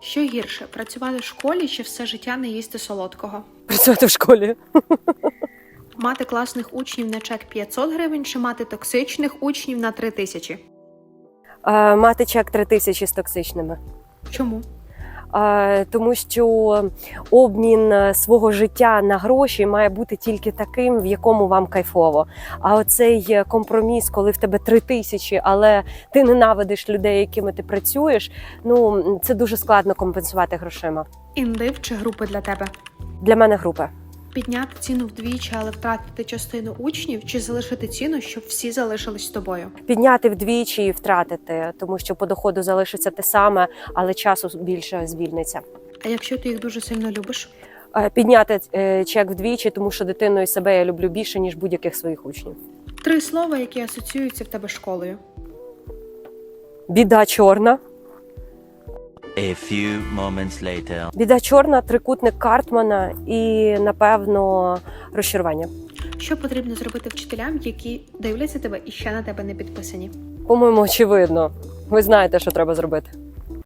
Що гірше працювати в школі чи все життя не їсти солодкого? Працювати в школі. Мати класних учнів на чек 500 гривень чи мати токсичних учнів на 3 тисячі? Мати чек 3 тисячі з токсичними. Чому? Тому що обмін е, свого життя на гроші має бути тільки таким, в якому вам кайфово. А оцей е, компроміс, коли в тебе три тисячі, але ти ненавидиш людей, якими ти працюєш. Ну це дуже складно компенсувати грошима. Індив чи групи для тебе? Для мене групи. Підняти ціну вдвічі, але втратити частину учнів, чи залишити ціну, щоб всі залишились з тобою? Підняти вдвічі і втратити, тому що по доходу залишиться те саме, але часу більше звільниться. А якщо ти їх дуже сильно любиш? Е, Підняти е, чек вдвічі, тому що дитину і себе я люблю більше ніж будь-яких своїх учнів. Три слова, які асоціюються в тебе школою. Біда чорна. A few moments later. Біда чорна, трикутник Картмана і напевно розчарування. Що потрібно зробити вчителям, які дивляться тебе і ще на тебе не підписані? По-моєму, очевидно. Ви знаєте, що треба зробити.